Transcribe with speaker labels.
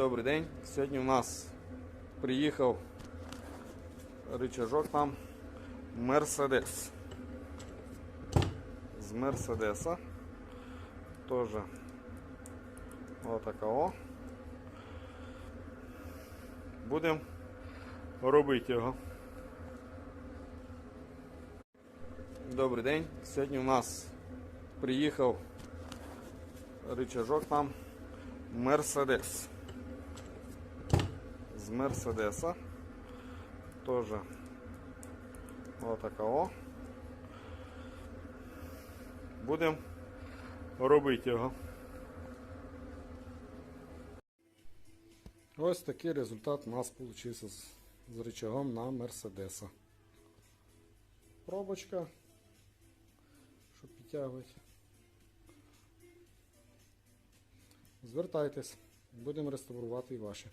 Speaker 1: Добрий день. Сьогодні у нас приїхав рычажок нам Мерседес. З Мерседеса. Тоже отакого. Будемо робити його. Добрий день. Сьогодні у нас приїхав рычажок нам Мерседес. З Мерседеса. Тоже отакого. Будемо робити його. Ось такий результат у нас вийшов з, з рычагом на Мерседеса. Пробочка, щоб підтягувати. Звертайтесь, будемо реставрувати і ваші.